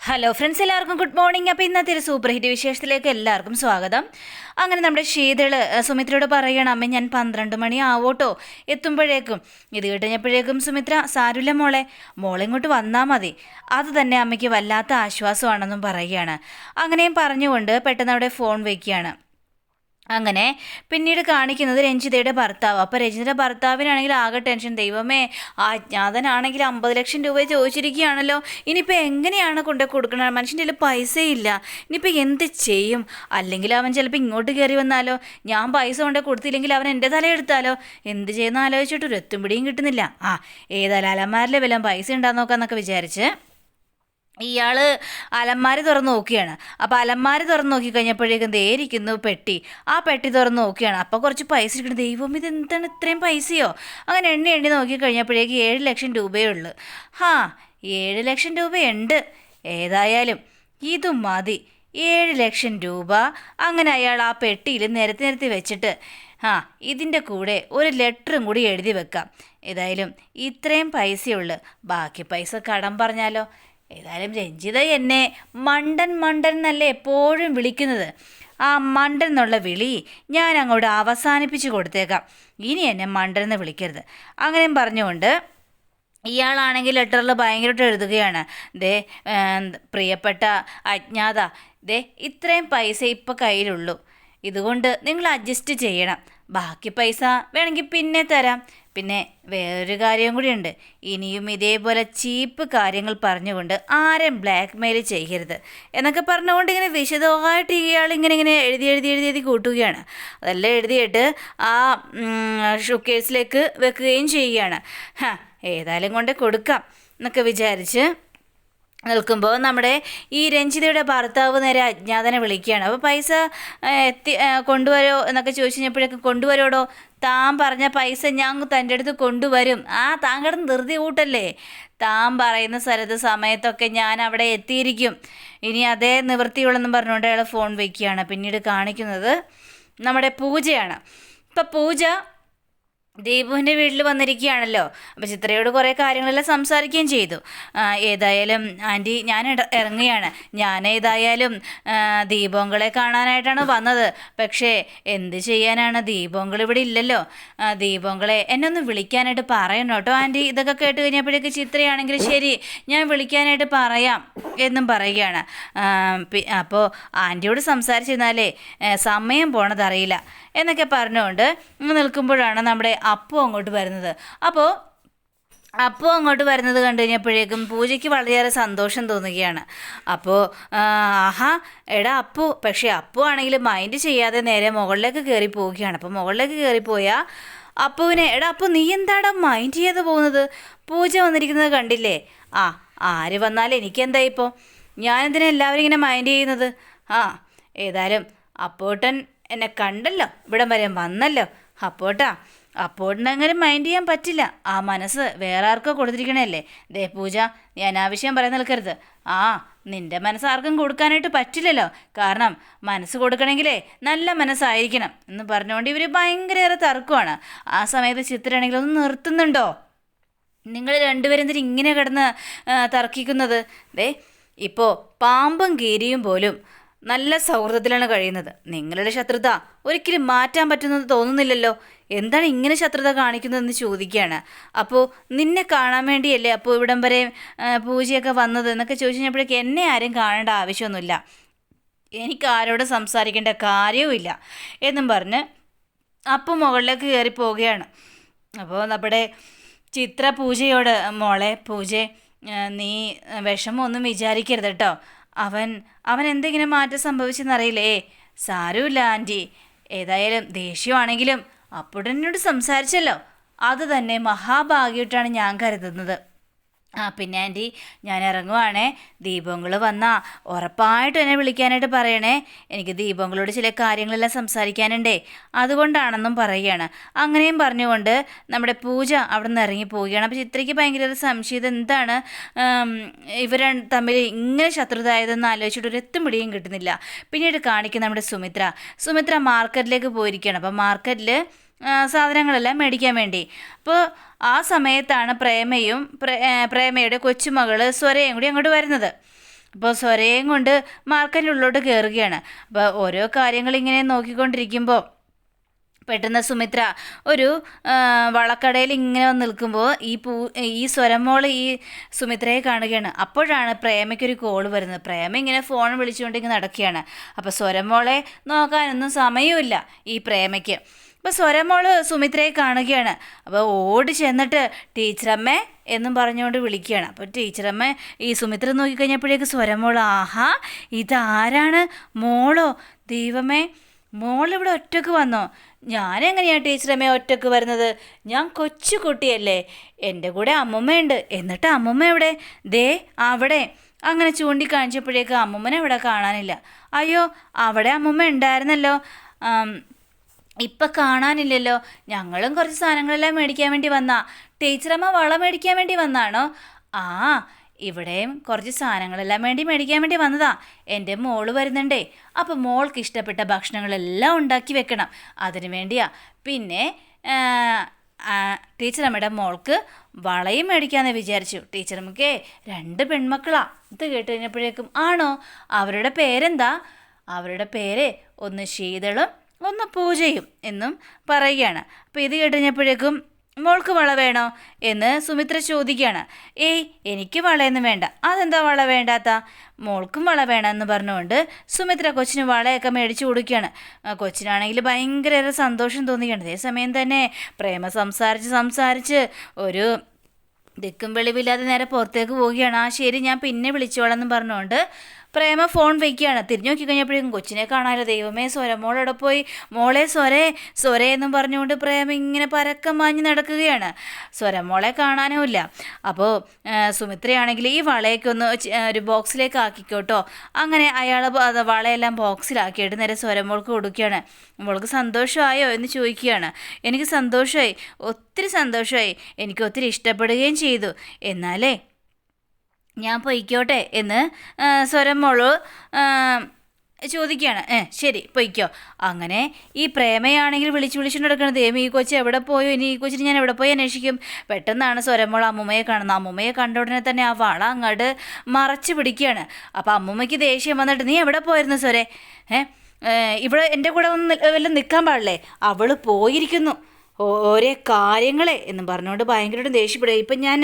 Hello friends എല്ലാവർക്കും good morning അപ്പോൾ ഇന്നത്തെ ഒരു സൂപ്പർ ഹിറ്റ് വിശേഷത്തിലേക്ക് എല്ലാവർക്കും സ്വാഗതം. അങ്ങനെ നമ്മുടെ ശീതൾ സുമിത്രയോട് പറയണം അമ്മ ഞാൻ പന്ത്രണ്ട് മണി ആവോട്ടോ എത്തുമ്പോഴേക്കും. ഇത് കഴിഞ്ഞപ്പോഴേക്കും സുമിത്ര സാരുല്ല മോളെ മോളെ ഇങ്ങോട്ട് വന്നാൽ മതി. അത് തന്നെ അമ്മയ്ക്ക് വല്ലാത്ത ആശ്വാസമാണെന്നും പറയുകയാണ്. അങ്ങനെയും പറഞ്ഞുകൊണ്ട് പെട്ടെന്ന് അവിടെ ഫോൺ വയ്ക്കുകയാണ് അങ്ങനെ പിന്നീട് കാണിക്കുന്നത് രഞ്ജിതയുടെ ഭർത്താവ്. അപ്പോൾ രഞ്ജിതയുടെ ഭർത്താവിനാണെങ്കിൽ ആകെ ടെൻഷൻ. ദൈവമേ അജ്ഞാതനാണെങ്കിൽ അമ്പത് ലക്ഷം രൂപ ചോദിച്ചിരിക്കുകയാണല്ലോ. ഇനിയിപ്പോൾ എങ്ങനെയാണ് കൊണ്ടു കൊടുക്കുന്നത്? മനുഷ്യന്റെ കയ്യിൽ പൈസയില്ല. ഇനിയിപ്പോൾ എന്ത് ചെയ്യും? അല്ലെങ്കിൽ അവൻ ചിലപ്പോൾ ഇങ്ങോട്ട് കയറി വന്നാലോ? ഞാൻ പൈസ കൊണ്ട് കൊടുത്തില്ലെങ്കിൽ അവൻ എന്റെ തലയെടുത്താലോ എന്ത് ചെയ്യുന്ന ആലോചിച്ചിട്ട് ഒരു എത്തും പിടിയും കിട്ടുന്നില്ല. ആ ഏതായാലും അലമാരിലെ വല്ലതും പൈസ ഉണ്ടാകുന്നോക്കാന്നൊക്കെ വിചാരിച്ച് ഇയാൾ അലമാരി തുറന്ന് നോക്കിയാണ്. അപ്പോൾ അലമാരി തുറന്ന് നോക്കി കഴിഞ്ഞപ്പോഴേക്കും ഇരിക്കുന്നു പെട്ടി. ആ പെട്ടി തുറന്ന് നോക്കിയാണ്. അപ്പോൾ കുറച്ച് പൈസ ഇരിക്കുന്നു. ദൈവം ഇത് എന്താണ് ഇത്രയും പൈസയോ? അങ്ങനെ എണ്ണി എണ്ണി നോക്കി കഴിഞ്ഞപ്പോഴേക്ക് ഏഴ് ലക്ഷം രൂപയേ ഉള്ളൂ ഹാ ഏഴ് ലക്ഷം രൂപയുണ്ട്. ഏതായാലും ഇതും മതി. ഏഴ് ലക്ഷം രൂപ. അങ്ങനെ അയാൾ ആ പെട്ടിയിൽ നിരത്തി നിരത്തി വെച്ചിട്ട് ആ ഇതിന്റെ കൂടെ ഒരു ലെറ്ററും കൂടി എഴുതി വെക്കാം. ഏതായാലും ഇത്രയും പൈസയുള്ളു. ബാക്കി പൈസ കടം പറഞ്ഞാലോ? ഏതായാലും രഞ്ജിത എന്നെ മണ്ടൻ മണ്ടൻ എന്നല്ലേ എപ്പോഴും വിളിക്കുന്നത്. ആ മണ്ടൻ എന്നുള്ള വിളി ഞാൻ അങ്ങോട്ട് അവസാനിപ്പിച്ചു കൊടുത്തേക്കാം. ഇനി എന്നെ മണ്ടൻ എന്ന് വിളിക്കരുത്. അങ്ങനെയും പറഞ്ഞുകൊണ്ട് ഇയാളാണെങ്കിൽ ലെറ്ററിൽ ഭയങ്കരമായിട്ട് എഴുതുകയാണ്. ദേ പ്രിയപ്പെട്ട അജ്ഞാത ദേ ഇത്രയും പൈസ ഇപ്പം കയ്യിലുള്ളൂ. ഇതുകൊണ്ട് നിങ്ങൾ അഡ്ജസ്റ്റ് ചെയ്യണം. ബാക്കി പൈസ വേണമെങ്കിൽ പിന്നെ തരാം. പിന്നെ വേറൊരു കാര്യം കൂടിയുണ്ട്. ഇനിയും ഇതേപോലെ ചീപ്പ് കാര്യങ്ങൾ പറഞ്ഞുകൊണ്ട് ആരും ബ്ലാക്ക് മെയിൽ ചെയ്യരുത്. എന്നൊക്കെ പറഞ്ഞുകൊണ്ട് ഇങ്ങനെ വിശദമായിട്ട് ഇയാൾ ഇങ്ങനെ ഇങ്ങനെ എഴുതി എഴുതി എഴുതി എഴുതി കൂട്ടുകയാണ്. അതെല്ലാം എഴുതിയിട്ട് ആ ഷുക്കേഴ്സിലേക്ക് വെക്കുകയും ചെയ്യുകയാണ്. ഏതായാലും കൊണ്ട് കൊടുക്കാം എന്നൊക്കെ വിചാരിച്ച് നിൽക്കുമ്പോൾ നമ്മുടെ ഈ രഞ്ജിതയുടെ ഭർത്താവ് നേരെ അജ്ഞാതനെ വിളിക്കുകയാണ്. അപ്പോൾ പൈസ എത്തി കൊണ്ടുവരോ എന്നൊക്കെ ചോദിച്ചു കഴിഞ്ഞപ്പോഴൊക്കെ കൊണ്ടുവരോടോ? താൻ പറഞ്ഞ പൈസ ഞാൻ തന്റെ അടുത്ത് കൊണ്ടുവരും. ആ താങ്കളുടെ ധൃതി കൂട്ടല്ലേ? താൻ പറയുന്ന സ്ഥലത്ത് സമയത്തൊക്കെ ഞാൻ അവിടെ എത്തിയിരിക്കും. ഇനി അതേ നിവൃത്തിയുള്ളെന്നും പറഞ്ഞുകൊണ്ട് അയാൾ ഫോൺ വയ്ക്കുകയാണ് പിന്നീട് കാണിക്കുന്നത് നമ്മുടെ പൂജയാണ്. ഇപ്പം പൂജ ദീപുവിന്റെ വീട്ടിൽ വന്നിരിക്കുകയാണല്ലോ. അപ്പോൾ ചിത്രയോട് കുറേ കാര്യങ്ങളെല്ലാം സംസാരിക്കുകയും ചെയ്തു. ഏതായാലും ആന്റി ഞാൻ ഇറങ്ങുകയാണ്. ഞാൻ ഏതായാലും ദീപോങ്കളെ കാണാനായിട്ടാണ് വന്നത്. പക്ഷേ എന്ത് ചെയ്യാനാണ്? ദീപോങ്കൾ ഇവിടെ ഇല്ലല്ലോ. ദീപോങ്കളെ എന്നെ ഒന്ന് വിളിക്കാനായിട്ട് പറയണം കേട്ടോ ആന്റി ഇതൊക്കെ കേട്ട് കഴിഞ്ഞപ്പോഴേക്ക് ചിത്രയാണെങ്കിൽ ശരി ഞാൻ വിളിക്കാനായിട്ട് പറയാം എന്നും പറയുകയാണ്. അപ്പോൾ ആന്റിയോട് സംസാരിച്ചിരുന്നാലേ സമയം പോണതറിയില്ല എന്നൊക്കെ പറഞ്ഞുകൊണ്ട് നിൽക്കുമ്പോഴാണ് നമ്മുടെ അപ്പു അങ്ങോട്ട് വരുന്നത്. അപ്പോൾ അപ്പോൾ അങ്ങോട്ട് വരുന്നത് കണ്ടു കഴിഞ്ഞപ്പോഴേക്കും പൂജയ്ക്ക് വളരെയേറെ സന്തോഷം തോന്നുകയാണ്. അപ്പോൾ ആഹാ എടാ അപ്പു പക്ഷേ അപ്പു ആണെങ്കിൽ മൈൻഡ് ചെയ്യാതെ നേരെ മുകളിലേക്ക് കയറി പോവുകയാണ്. അപ്പോൾ മുകളിലേക്ക് കയറിപ്പോയാൽ അപ്പുവിനെ എടാ അപ്പു നീ എന്താടാ മൈൻഡ് ചെയ്യാതെ പോകുന്നത്? പൂജ വന്നിരിക്കുന്നത് കണ്ടില്ലേ? ആ ആര് വന്നാലും എനിക്കെന്താ ഇപ്പോൾ ഞാനെന്തിനാ എല്ലാവരും ഇങ്ങനെ മൈൻഡ് ചെയ്യുന്നത്? ആ ഏതായാലും അപ്പോട്ടൻ എന്നെ കണ്ടല്ലോ. ഇവിടം വരെ വന്നല്ലോ. അപ്പോട്ടാ അപ്പോട്ടിനെ അങ്ങനെ മൈൻഡ് ചെയ്യാൻ പറ്റില്ല. ആ മനസ്സ് വേറെ ആർക്കോ കൊടുത്തിരിക്കണല്ലേ ദേ പൂജ നീ അനാവശ്യം പറയാൻ നിൽക്കരുത്. ആ നിന്റെ മനസ്സ് ആർക്കും കൊടുക്കാനായിട്ട് പറ്റില്ലല്ലോ. കാരണം മനസ്സ് കൊടുക്കണമെങ്കിലേ നല്ല മനസ്സായിരിക്കണം എന്ന് പറഞ്ഞുകൊണ്ട് ഇവർ ഭയങ്കരയേറെ തർക്കമാണ്. ആ സമയത്ത് ചിത്രയാണെങ്കിൽ ഒന്ന് നിർത്തുന്നുണ്ടോ? നിങ്ങൾ രണ്ടുപേരും എന്തിനാ ഇങ്ങനെ കിടന്ന് തർക്കിക്കുന്നത്? ദേ ഇപ്പോൾ പാമ്പും കീരിയും പോലും നല്ല സൗഹൃദത്തിലാണ് കഴിയുന്നത്. നിങ്ങളുടെ ശത്രുത ഒരിക്കലും മാറ്റാൻ പറ്റുന്നത് തോന്നുന്നില്ലല്ലോ. എന്താണ് ഇങ്ങനെ ശത്രുത കാണിക്കുന്നതെന്ന് ചോദിക്കുകയാണ്. അപ്പോൾ നിന്നെ കാണാൻ വേണ്ടിയല്ലേ അപ്പോൾ ഇവിടം വരെ പൂജയൊക്കെ വന്നത് എന്നൊക്കെ ചോദിച്ചു കഴിഞ്ഞപ്പോഴേക്ക് എന്നെ ആരും കാണേണ്ട ആവശ്യമൊന്നുമില്ല. എനിക്ക് ആരോട് സംസാരിക്കേണ്ട കാര്യവുമില്ല എന്നും പറഞ്ഞ് അപ്പം മുകളിലേക്ക് കയറി പോവുകയാണ്. അപ്പോൾ നമ്മുടെ ചിത്ര പൂജയോട് മോളെ പൂജ നീ വിഷമമൊന്നും വിചാരിക്കരുത് കേട്ടോ. അവൻ അവൻ എന്തെങ്കിലും മാറ്റം സംഭവിച്ചെന്നറിയില്ലേ? സാരമില്ല ആന്റി. ഏതായാലും ദേഷ്യമാണെങ്കിലും അപ്പുടനോട് സംസാരിച്ചല്ലോ. അത് തന്നെ മഹാഭാഗ്യമായിട്ടാണ് ഞാൻ കരുതുന്നത്. ആ പിന്നെ ആന്റി ഞാൻ ഇറങ്ങുവാണേ. ദീപങ്ങൾ വന്നാ. ഉറപ്പായിട്ട് എന്നെ വിളിക്കാനായിട്ട് പറയണേ. എനിക്ക് ദീപങ്ങളോട് ചില കാര്യങ്ങളെല്ലാം സംസാരിക്കാനുണ്ടേ. അതുകൊണ്ടാണെന്നും പറയുകയാണ്. അങ്ങനെയും പറഞ്ഞുകൊണ്ട് നമ്മുടെ പൂജ അവിടെ നിന്ന് ഇറങ്ങി പോവുകയാണ്. അപ്പോൾ ചിത്രയ്ക്ക് ഭയങ്കര ഒരു സംശയം എന്താണ് ഇവർ തമ്മിൽ ഇങ്ങനെ ശത്രുത ആയതെന്ന് ആലോചിച്ചിട്ട് ഒരു എത്തും പിടിയും കിട്ടുന്നില്ല. പിന്നീട് കാണിക്കുന്ന നമ്മുടെ സുമിത്ര. സുമിത്ര മാർക്കറ്റിലേക്ക് പോയിരിക്കുകയാണ്. അപ്പോൾ മാർക്കറ്റിൽ സാധനങ്ങളെല്ലാം മേടിക്കാൻ വേണ്ടി. അപ്പോൾ ആ സമയത്താണ് പ്രേമയും പ്രേ- പ്രേമയുടെ കൊച്ചുമകൾ സ്വരയും കൂടി അങ്ങോട്ട് വരുന്നത്. അപ്പോൾ സ്വരയും കൊണ്ട് മാർക്കറ്റിനുള്ളിലോട്ട് കയറുകയാണ് അപ്പോൾ ഓരോ കാര്യങ്ങൾ ഇങ്ങനെ നോക്കിക്കൊണ്ടിരിക്കുമ്പോൾ പെട്ടെന്ന് സുമിത്ര ഒരു വളക്കടയിൽ ഇങ്ങനെ നിൽക്കുമ്പോൾ ഈ പൂ ഈ സ്വരമോൾ ഈ സുമിത്രയെ കാണുകയാണ്. അപ്പോഴാണ് പ്രേമയ്ക്കൊരു കോൾ വരുന്നത്. പ്രേമ ഇങ്ങനെ ഫോൺ വിളിച്ചുകൊണ്ട് ഇങ്ങനെ നടക്കുകയാണ്. അപ്പോൾ സ്വരമോളെ നോക്കാനൊന്നും സമയമില്ല ഈ പ്രേമയ്ക്ക്. അപ്പോൾ സ്വരമോൾ സുമിത്രയെ കാണുകയാണ്. അപ്പോൾ ഓടി ചെന്നിട്ട് ടീച്ചറമ്മേ എന്നും പറഞ്ഞുകൊണ്ട് വിളിക്കുകയാണ്. അപ്പോൾ ടീച്ചറമ്മ ഈ സുമിത്ര നോക്കിക്കഴിഞ്ഞപ്പോഴേക്ക് സ്വരമോൾ ആഹാ ഇതാരാണ്? മോളോ? ദൈവമേ മോളിവിടെ ഒറ്റയ്ക്ക് വന്നോ? ഞാനെങ്ങനെയാണ് ടീച്ചറമ്മ ഒറ്റയ്ക്ക് വരുന്നത്? ഞാൻ കൊച്ചു കുട്ടിയല്ലേ. എന്റെ കൂടെ അമ്മുമ്മയുണ്ട്. എന്നിട്ട് അമ്മുമ്മ എവിടെ? ദേ അവിടെ. അങ്ങനെ ചൂണ്ടിക്കാണിച്ചപ്പോഴേക്ക് അമ്മുമ്മനെ ഇവിടെ കാണാനില്ല. അയ്യോ അവിടെ അമ്മുമ്മ ഉണ്ടായിരുന്നല്ലോ. ഇപ്പം കാണാനില്ലല്ലോ. ഞങ്ങളും കുറച്ച് സാധനങ്ങളെല്ലാം മേടിക്കാൻ വേണ്ടി വന്നാ. ടീച്ചറമ്മ വളം മേടിക്കാൻ വേണ്ടി വന്നാണോ? ആ ഇവിടെയും കുറച്ച് സാധനങ്ങളെല്ലാം വേണ്ടി മേടിക്കാൻ വേണ്ടി വന്നതാ. എന്റെ മോൾ വരുന്നുണ്ടേ. അപ്പം മോൾക്ക് ഇഷ്ടപ്പെട്ട ഭക്ഷണങ്ങളെല്ലാം ഉണ്ടാക്കി വെക്കണം. അതിനു വേണ്ടിയാ. പിന്നെ ടീച്ചറമ്മയുടെ മോൾക്ക് വളയും മേടിക്കാമെന്ന് വിചാരിച്ചു. ടീച്ചറമ്മക്കേ രണ്ട് പെൺമക്കളാ. ഇത് കേട്ട് കഴിഞ്ഞപ്പോഴേക്കും ആണോ? അവരുടെ പേരെന്താ? അവരുടെ പേര് ഒന്ന് ശീതളും ഒന്ന് പൂജയും എന്നും പറയുകയാണ്. അപ്പോൾ ഇത് കേട്ട് കഴിഞ്ഞപ്പോഴേക്കും മോൾക്ക് വള വേണോ എന്ന് സുമിത്ര ചോദിക്കുകയാണ്. ഏയ് എനിക്ക് വളയൊന്നും വേണ്ട. അതെന്താ വള വേണ്ടാത്ത? മോൾക്കും വള വേണമെന്ന് പറഞ്ഞുകൊണ്ട് സുമിത്ര കൊച്ചിന് വളയൊക്കെ മേടിച്ചു കൊടുക്കുകയാണ്. കൊച്ചിനാണെങ്കിൽ ഭയങ്കര സന്തോഷം തോന്നിക്കുകയാണ്. അതേസമയം തന്നെ പ്രേമ സംസാരിച്ച് സംസാരിച്ച് ഒരു ദിക്കും വെളിവില്ലാതെ നേരെ പുറത്തേക്ക് പോവുകയാണ്. ആ ശരി ഞാൻ പിന്നെ വിളിച്ചോളാം എന്ന് പറഞ്ഞുകൊണ്ട് പ്രേമ ഫോൺ വയ്ക്കുകയാണ്. തിരിഞ്ഞു നോക്കി കഴിഞ്ഞപ്പോഴേക്കും കൊച്ചിനെ കാണാമല്ലോ ദൈവമേ സ്വര മോളവിടെ പോയി. മോളെ സ്വരേ സ്വരേ എന്നും പറഞ്ഞുകൊണ്ട് പ്രേമ ഇങ്ങനെ പരക്കം മാഞ്ഞ് നടക്കുകയാണ്. സ്വര മോളെ കാണാനുമില്ല അപ്പോൾ സുമിത്രയാണെങ്കിൽ ഈ വളയൊക്കെ ഒന്ന് ഒരു ബോക്സിലേക്ക് ആക്കിക്കോട്ടോ. അങ്ങനെ അയാൾ വളയെല്ലാം ബോക്സിലാക്കിയിട്ട് നേരെ സ്വരമോൾക്ക് കൊടുക്കുകയാണ്. മോൾക്ക് സന്തോഷമായോ എന്ന് ചോദിക്കുകയാണ്. എനിക്ക് സന്തോഷമായി. ഒത്തിരി സന്തോഷമായി. എനിക്ക് ഒത്തിരി ഇഷ്ടപ്പെടുകയും ചെയ്തു. എന്നാലേ ഞാൻ പൊയ്ക്കോട്ടെ എന്ന് സ്വരം മോൾ ചോദിക്കുകയാണ്. ഏ ശരി പൊയ്ക്കോ. അങ്ങനെ ഈ പ്രേമയാണെങ്കിൽ വിളിച്ച് വിളിച്ചുകൊണ്ട് നടക്കുന്നത് ദേവി ഈ കൊച്ചു എവിടെ പോയോ? ഇനി ഈ കൊച്ചിന് ഞാൻ എവിടെ പോയി അന്വേഷിക്കും? പെട്ടെന്നാണ് സ്വരമോൾ അമ്മുമ്മയെ കാണുന്നത്. അമ്മുമ്മയെ കണ്ട ഉടനെ തന്നെ ആ വള അങ്ങോട്ട് മറച്ചു പിടിക്കുകയാണ്. അപ്പോൾ അമ്മുമ്മയ്ക്ക് ദേഷ്യം വന്നിട്ട് നീ എവിടെ പോയിരുന്നു സ്വരേ? ഏ ഇവിടെ എന്റെ കൂടെ ഒന്ന് വല്ലതും നിൽക്കാൻ പാടില്ലേ? അവൾ പോയിരിക്കുന്നു. ഓരോ കാര്യങ്ങളെ എന്നും പറഞ്ഞുകൊണ്ട് ഭയങ്കരമായിട്ട് ദേഷ്യപ്പെടുക. ഇപ്പം ഞാൻ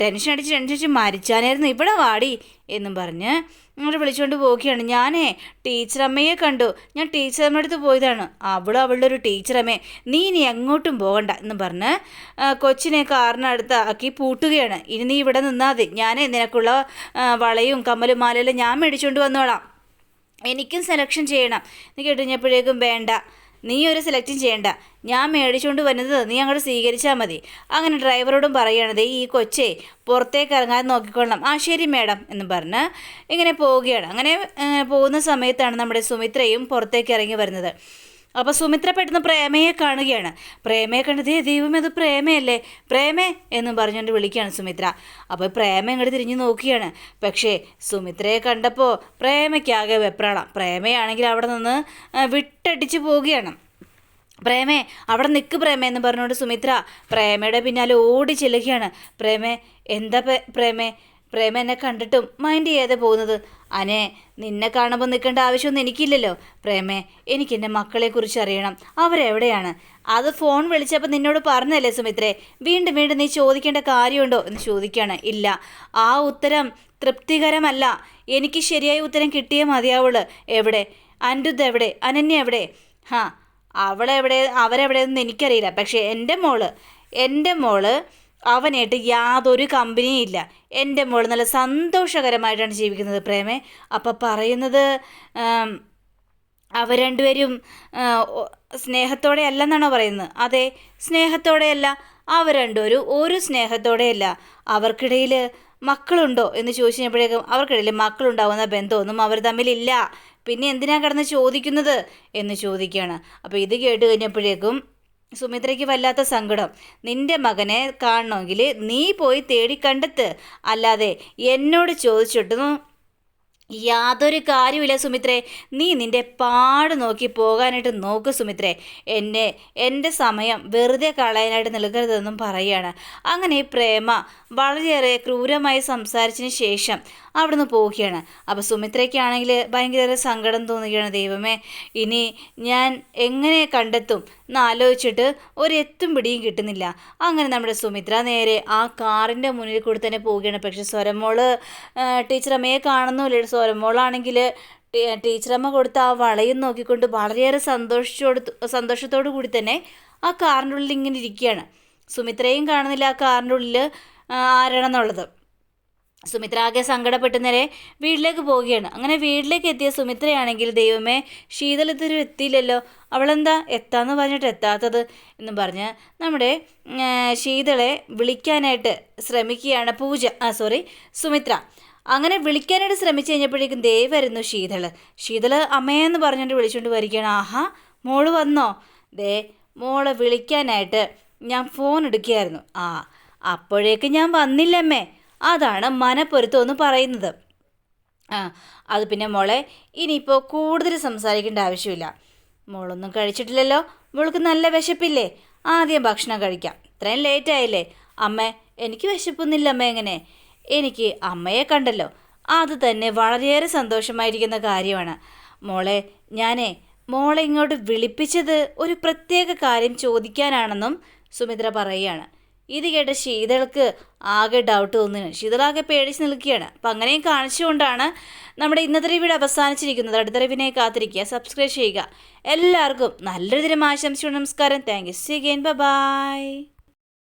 ടെൻഷൻ അടിച്ച് ടെൻഷൻ അടിച്ച് മരിച്ചാനായിരുന്നു. ഇവിടെ വാടി എന്നും പറഞ്ഞ് അങ്ങോട്ട് വിളിച്ചുകൊണ്ട് പോവുകയാണ്. ഞാനേ ടീച്ചറമ്മയെ കണ്ടു. ഞാൻ ടീച്ചറമ്മ അടുത്ത് പോയതാണ്. അവൾ അവളുടെ ഒരു ടീച്ചറമ്മേ. നീ ഇനി എങ്ങോട്ടും പോകണ്ട എന്ന് പറഞ്ഞ് കൊച്ചിനെ കാറിനടുത്ത് ആക്കി പൂട്ടുകയാണ്. ഇനി നീ ഇവിടെ നിന്നാൽ മതി. ഞാൻ നിനക്കുള്ള വളയും കമ്മലും മാലയെല്ലാം ഞാൻ മേടിച്ചുകൊണ്ട് വന്നോളാം. എനിക്കും സെലക്ഷൻ ചെയ്യണം. എന്ന് കേട്ടുകഴിഞ്ഞപ്പോഴേക്കും വേണ്ട. നീ ഒരു സെലക്റ്റും ചെയ്യണ്ട. ഞാൻ മേടിച്ചുകൊണ്ട് വരുന്നത് നീ അങ്ങോട്ട് സ്വീകരിച്ചാൽ മതി. അങ്ങനെ ഡ്രൈവറോടും പറയണത് ഈ കൊച്ചേ പുറത്തേക്ക് ഇറങ്ങാതെ നോക്കിക്കൊള്ളണം. ആ ശരി മേഡം എന്ന് പറഞ്ഞ് ഇങ്ങനെ പോവുകയാണ്. അങ്ങനെ പോകുന്ന സമയത്താണ് നമ്മുടെ സുമിത്രയും പുറത്തേക്ക് ഇറങ്ങി വരുന്നത്. അപ്പോൾ സുമിത്ര പെട്ടെന്ന് പ്രേമയെ കാണുകയാണ്. പ്രേമയെ കണ്ടത് "ദേ ദൈവമേ അത് പ്രേമയല്ലേ? പ്രേമേ എന്നും പറഞ്ഞുകൊണ്ട് വിളിക്കുകയാണ് സുമിത്ര. അപ്പോൾ പ്രേമ ഇങ്ങോട്ട് തിരിഞ്ഞു നോക്കുകയാണ്. പക്ഷേ സുമിത്രയെ കണ്ടപ്പോൾ പ്രേമയ്ക്കാകെ വെപ്രാളം. പ്രേമയാണെങ്കിൽ അവിടെ നിന്ന് വിട്ടടിച്ച് പോവുകയാണ്. പ്രേമേ അവിടെ നിൽക്ക് പ്രേമേ എന്ന് പറഞ്ഞുകൊണ്ട് സുമിത്ര പ്രേമയുടെ പിന്നാലെ ഓടി ചെല്ലുകയാണ്. പ്രേമേ എന്താ പ്രേമേ? പ്രേമ എന്നെ കണ്ടിട്ടും മൈൻഡ് ചെയ്യാതെ പോകുന്നത്. അനെ നിന്നെ കാണുമ്പോൾ നിൽക്കേണ്ട ആവശ്യമൊന്നും എനിക്കില്ലല്ലോ. പ്രേമേ എനിക്ക് എന്റെ മക്കളെക്കുറിച്ച് അറിയണം. അവരെവിടെയാണ് അത് ഫോൺ വിളിച്ചപ്പോൾ നിന്നോട് പറഞ്ഞല്ലേ സുമിത്രേ? വീണ്ടും വീണ്ടും നീ ചോദിക്കേണ്ട കാര്യമുണ്ടോ? എന്ന് ചോദിക്കുകയാണ് ഇല്ല. ആ ഉത്തരം തൃപ്തികരമല്ല. എനിക്ക് ശരിയായ ഉത്തരം കിട്ടിയേ മതിയാവുള്ളൂ. എവിടെ? അൻഡുദ് എവിടെ? അനന്യ എവിടെ? ഹാ അവളെവിടെ? അവരെവിടെയെന്ന് എനിക്കറിയില്ല. പക്ഷേ എന്റെ മോൾ എന്റെ മോൾ അവനായിട്ട് യാതൊരു കമ്പനിയും ഇല്ല. എന്റെ മോൾ നല്ല സന്തോഷകരമായിട്ടാണ് ജീവിക്കുന്നത് പ്രേമേ. അപ്പം പറയുന്നത് അവ രണ്ടുപേരും സ്നേഹത്തോടെ അല്ലെന്നാണോ പറയുന്നത്? അതെ സ്നേഹത്തോടെയല്ല. അവർ രണ്ടുപേരും ഒരു സ്നേഹത്തോടെയല്ല. അവർക്കിടയിൽ മക്കളുണ്ടോ എന്ന് ചോദിച്ചു കഴിഞ്ഞപ്പോഴേക്കും അവർക്കിടയിൽ മക്കളുണ്ടാവുന്ന ബന്ധമൊന്നും അവർ തമ്മിലില്ല. പിന്നെ എന്തിനാണ് കിടന്ന് ചോദിക്കുന്നത് എന്ന് ചോദിക്കുകയാണ്. അപ്പോൾ ഇത് കേട്ട് കഴിഞ്ഞപ്പോഴേക്കും സുമിത്രയ്ക്ക് വല്ലാത്ത സങ്കടം. നിന്റെ മകനെ കാണണമെങ്കിൽ നീ പോയി തേടി കണ്ടെത്ത് അല്ലാതെ എന്നോട് ചോദിച്ചിട്ടൊന്നും യാതൊരു കാര്യമില്ല സുമിത്രേ. നീ നിന്റെ പാട് നോക്കി പോകാനായിട്ട് നോക്ക് സുമിത്രേ. എന്നെ എന്റെ സമയം വെറുതെ കളയാനായിട്ട് നൽകരുതെന്നും പറയുകയാണ് അങ്ങനെ പ്രേമ വളരെയേറെ ക്രൂരമായി സംസാരിച്ചതിന് ശേഷം അവിടുന്ന് പോവുകയാണ്. അപ്പോൾ സുമിത്രയ്ക്കാണെങ്കിൽ ഭയങ്കര സങ്കടം തോന്നുകയാണ് ദൈവമേ. ഇനി ഞാൻ എങ്ങനെ കണ്ടെത്തും? എന്നാലോചിച്ചിട്ട് ഒരെത്തും പിടിയും കിട്ടുന്നില്ല. അങ്ങനെ നമ്മുടെ സുമിത്ര നേരെ ആ കാറിന്റെ മുന്നിൽ കൂടി തന്നെ പോവുകയാണ്. പക്ഷേ സ്വരമോൾ ടീച്ചർ അമ്മയെ കാണുന്നില്ല സ്വരമോളാണെങ്കിൽ ടീച്ചറമ്മ കൊടുത്ത ആ വളയും നോക്കിക്കൊണ്ട് വളരെയേറെ സന്തോഷിച്ചോട് സന്തോഷത്തോടു കൂടി തന്നെ ആ കാറിന്റെ ഉള്ളിൽ ഇങ്ങനെ ഇരിക്കുകയാണ്. സുമിത്രയും കാണുന്നില്ല ആ കാറിന്റെ ഉള്ളിൽ ആരാണെന്നുള്ളത്. സുമിത്ര ആകെ സങ്കടപ്പെട്ട് നേരെ വീട്ടിലേക്ക് പോവുകയാണ്. അങ്ങനെ വീട്ടിലേക്ക് എത്തിയ സുമിത്രയാണെങ്കിൽ ദൈവമേ ഇതൊരു എത്തിയില്ലല്ലോ. അവളെന്താ? എത്താന്ന് പറഞ്ഞിട്ട് എത്താത്തത്? എന്ന് പറഞ്ഞ് നമ്മുടെ ശീതളെ വിളിക്കാനായിട്ട് ശ്രമിക്കുകയാണ് പൂജ ആ സോറി സുമിത്ര. അങ്ങനെ വിളിക്കാനായിട്ട് ശ്രമിച്ചു കഴിഞ്ഞപ്പോഴേക്കും ദേ വരുന്നു ശീതൾ. ശീതൾ അമ്മയെന്ന് പറഞ്ഞുകൊണ്ട് വിളിച്ചുകൊണ്ട് വരികയാണ്. ആഹാ മോൾ വന്നോ? ദേ മോളെ വിളിക്കാനായിട്ട് ഞാൻ ഫോൺ എടുക്കുകയായിരുന്നു. ആ അപ്പോഴേക്ക് ഞാൻ വന്നില്ലമ്മേ. അതാണ് മനപ്പൊരുത്തം എന്ന് പറയുന്നത്. ആ അത് പിന്നെ മോളെ ഇനിയിപ്പോൾ കൂടുതൽ സംസാരിക്കേണ്ട ആവശ്യമില്ല. മോളൊന്നും കഴിച്ചിട്ടില്ലല്ലോ. മോൾക്ക് നല്ല വിശപ്പില്ലേ? ആദ്യം ഭക്ഷണം കഴിക്കാം. ഇത്രയും ലേറ്റ് ആയില്ലേ? അമ്മ എനിക്ക് വിശപ്പൊന്നുമില്ല അമ്മ എങ്ങനെ? എനിക്ക് അമ്മയെ കണ്ടല്ലോ. അത് തന്നെ വളരെയേറെ സന്തോഷമായിരിക്കുന്ന കാര്യമാണ്. മോളെ ഞാനേ മോളെ ഇങ്ങോട്ട് വിളിപ്പിച്ചത് ഒരു പ്രത്യേക കാര്യം ചോദിക്കാനാണെന്നും സുമിത്ര പറയുകയാണ്. ഇത് കേട്ട ശീതൾക്ക് ആകെ ഡൗട്ട് തോന്നുന്നു. ശീതളാകെ പേടിച്ച് നിൽക്കുകയാണ്. അപ്പം അങ്ങനെയും കാണിച്ചുകൊണ്ടാണ് നമ്മുടെ ഇന്നത്തെ റിവ്യൂടെ അവസാനിച്ചിരിക്കുന്നത്. അടുത്ത റിവിനെ കാത്തിരിക്കുക. സബ്സ്ക്രൈബ് ചെയ്യുക. എല്ലാവർക്കും നല്ലൊരു ദിനം ആശംസിച്ചു നമസ്കാരം. Thank you see again bye